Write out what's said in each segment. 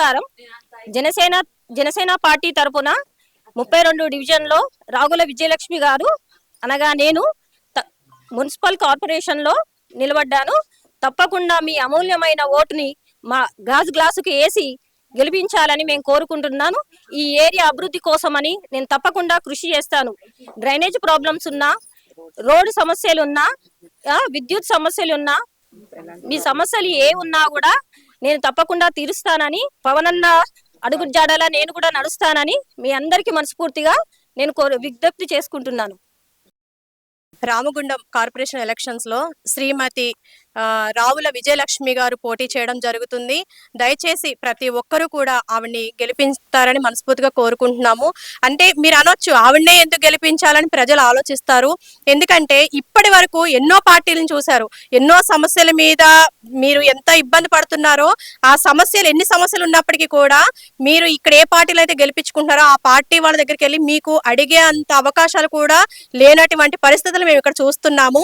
నమస్కారం. జనసేన జనసేన పార్టీ తరపున ముప్పై రెండు డివిజన్లో రాగుల విజయలక్ష్మి గారు అనగా నేను మున్సిపల్ కార్పొరేషన్లో నిలబడ్డాను. తప్పకుండా మీ అమూల్యమైన ఓటుని మా గాజు గ్లాసుకి వేసి గెలిపించాలని మేము కోరుకుంటున్నాను. ఈ ఏరియా అభివృద్ధి కోసమని నేను తప్పకుండా కృషి చేస్తాను. డ్రైనేజ్ ప్రాబ్లమ్స్ ఉన్నా రోడ్డు సమస్యలు ఉన్నా విద్యుత్ సమస్యలు ఉన్నా మీ సమస్యలు ఏ ఉన్నా కూడా నేను తప్పకుండా తీరుస్తానని పవనన్న అన్న జాడలా నేను కూడా నడుస్తానని మీ అందరికీ మనస్ఫూర్తిగా నేను విజ్ఞప్తి చేసుకుంటున్నాను. రామగుండం కార్పొరేషన్ ఎలక్షన్స్లో శ్రీమతి రావుల విజయలక్ష్మి గారు పోటీ చేయడం జరుగుతుంది. దయచేసి ప్రతి ఒక్కరూ కూడా ఆవిడ్ని గెలిపిస్తారని మనస్ఫూర్తిగా కోరుకుంటున్నాము. అంటే మీరు అనొచ్చు ఆవిడనే ఎందుకు గెలిపించాలని ప్రజలు ఆలోచిస్తారు. ఎందుకంటే ఇప్పటి వరకు ఎన్నో పార్టీలను చూశారు. ఎన్నో సమస్యల మీద మీరు ఎంత ఇబ్బంది పడుతున్నారో ఆ సమస్యలు ఎన్ని సమస్యలు ఉన్నప్పటికీ కూడా మీరు ఇక్కడ ఏ పార్టీలు అయితే గెలిపించుకుంటారో ఆ పార్టీ వాళ్ళ దగ్గరికి వెళ్ళి మీకు అడిగే అంత అవకాశాలు కూడా లేనటువంటి పరిస్థితులు మేము ఇక్కడ చూస్తున్నాము.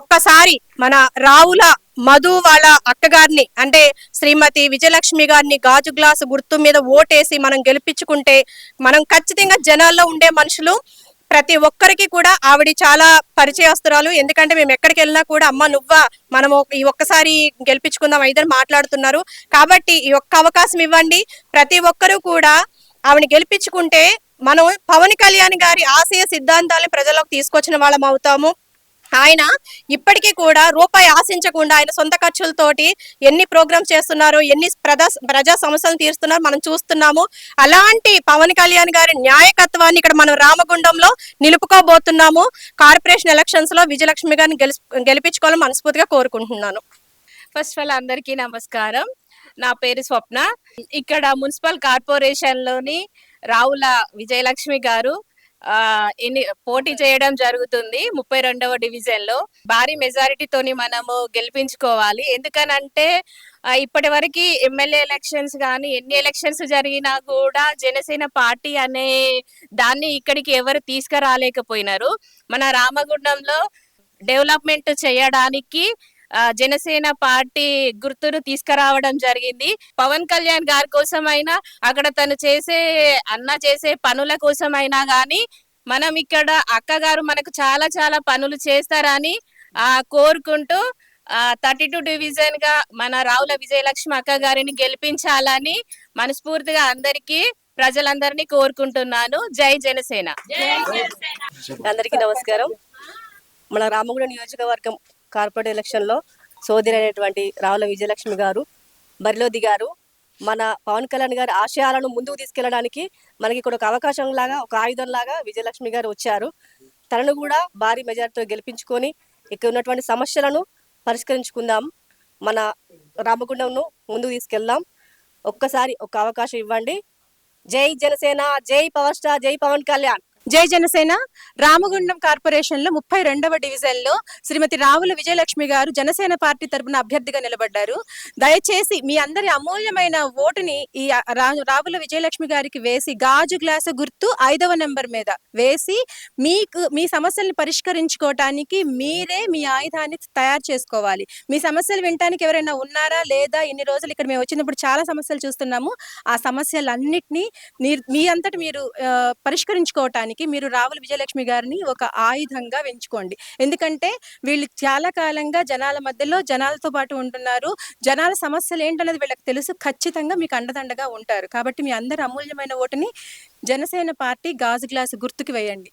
ఒక్కసారి మన రావుల మధు వాళ్ళ అక్కగారిని అంటే శ్రీమతి విజయలక్ష్మి గారిని గాజు గ్లాసు గుర్తు మీద ఓటేసి మనం గెలిపించుకుంటే మనం ఖచ్చితంగా జనాల్లో ఉండే మనుషులు ప్రతి ఒక్కరికి కూడా ఆవిడ చాలా పరిచయస్తురాలు. ఎందుకంటే మేము ఎక్కడికి వెళ్ళినా కూడా అమ్మ నువ్వా? మనము ఈ ఒక్కసారి గెలిపించుకుందాం ఇద్దరు మాట్లాడుతున్నారు. కాబట్టి ఈ ఒక్క అవకాశం ఇవ్వండి. ప్రతి ఒక్కరూ కూడా ఆవిడ గెలిపించుకుంటే మనం పవన్ కళ్యాణ్ గారి ఆశయ సిద్ధాంతాలను ప్రజలకు తీసుకొచ్చిన వాళ్ళం అవుతాము. ఆయన ఇప్పటికీ కూడా రూపాయి ఆశించకుండా ఆయన సొంత ఖర్చులతోటి ఎన్ని ప్రోగ్రామ్స్ చేస్తున్నారు ఎన్ని ప్రజా ప్రజా సమస్యలను తీరుస్తున్నారు మనం చూస్తున్నాము. అలాంటి పవన్ కళ్యాణ్ గారి న్యాయకత్వాన్ని ఇక్కడ మనం రామగుండంలో నిలుపుకోబోతున్నాము. కార్పొరేషన్ ఎలక్షన్స్లో విజయలక్ష్మి గారిని గెలిపించుకోవాలని మనస్ఫూర్తిగా కోరుకుంటున్నాను. ఫస్ట్ ఆఫ్ ఆల్ అందరికీ నమస్కారం. నా పేరు స్వప్న. ఇక్కడ మున్సిపల్ కార్పొరేషన్లోని రావుల విజయలక్ష్మి గారు ఎన్ని పోటీ చేయడం జరుగుతుంది ముప్పై రెండవ డివిజన్లో భారీ మెజారిటీతోని మనము గెలిపించుకోవాలి. ఎందుకనంటే ఇప్పటి వరకు ఎమ్మెల్యే ఎలక్షన్స్ కానీ ఎన్ని ఎలక్షన్స్ జరిగినా కూడా జనసేన పార్టీ అనే దాన్ని ఇక్కడికి ఎవరు తీసుకురాలేకపోయినారు. మన రామగుండంలో డెవలప్మెంట్ చేయడానికి జనసేన పార్టీ గుర్తును తీసుకురావడం జరిగింది. పవన్ కళ్యాణ్ గారి కోసమైనా అక్కడ తను చేసే అన్న చేసే పనుల కోసమైనా గాని మనం ఇక్కడ అక్కగారు మనకు చాలా చాలా పనులు చేస్తారని ఆ కోరుకుంటూ థర్టీ టూ డివిజన్గా మన రావుల విజయలక్ష్మి అక్క గారిని గెలిపించాలని మనస్ఫూర్తిగా అందరికీ ప్రజలందరినీ కోరుకుంటున్నాను. జై జనసేన. అందరికీ నమస్కారం. మన రామగుండం నియోజకవర్గం కార్పొరేట్ ఎలక్షన్లో సోదరైనటువంటి రావుల విజయలక్ష్మి గారు బరిలో దిగారు మన పవన్ కళ్యాణ్ గారి ఆశయాలను ముందుకు తీసుకెళ్ళడానికి మనకి ఇక్కడ ఒక అవకాశం లాగా ఒక ఆయుధం లాగా విజయలక్ష్మి గారు వచ్చారు. తనను కూడా భారీ మెజార్టీతో గెలిపించుకొని ఇక్కడ ఉన్నటువంటి సమస్యలను పరిష్కరించుకుందాం. మన రామగుండంను ముందుకు తీసుకెళ్దాం. ఒక్కసారి ఒక అవకాశం ఇవ్వండి. జై జనసేన జై పవర్ స్టార్ జై పవన్ కళ్యాణ్. జై జనసేన. రామగుండం కార్పొరేషన్లో ముప్పై రెండవ డివిజన్లో శ్రీమతి రావుల విజయలక్ష్మి గారు జనసేన పార్టీ తరపున అభ్యర్థిగా నిలబడ్డారు. దయచేసి మీ అందరి అమూల్యమైన ఓటుని ఈ రావుల విజయలక్ష్మి గారికి వేసి గాజు గ్లాసు గుర్తు ఐదవ నెంబర్ మీద వేసి మీకు మీ సమస్యల్ని పరిష్కరించుకోవటానికి మీరే మీ ఆయుధాన్ని తయారు చేసుకోవాలి. మీ సమస్యలు వినటానికి ఎవరైనా ఉన్నారా లేదా ఇన్ని రోజులు ఇక్కడ మేము వచ్చినప్పుడు చాలా సమస్యలు చూస్తున్నాము. ఆ సమస్యలన్నిటినీ మీరు మీ అంతటి మీరు పరిష్కరించుకోవటానికి పరిష్కరించుకోవటానికి మీరు రావుల విజయలక్ష్మి గారిని ఒక ఆయుధంగా ఎంచుకోండి. ఎందుకంటే వీళ్ళు చాలా కాలంగా జనాల మధ్యలో జనాలతో పాటు ఉంటున్నారు. జనాల సమస్యలు ఏంటనేది వీళ్ళకి తెలుసు. ఖచ్చితంగా మీకు అండదండగా ఉంటారు. కాబట్టి మీ అందరి అమూల్యమైన ఓటుని జనసేన పార్టీ గాజు గ్లాసు గుర్తుకు వేయండి.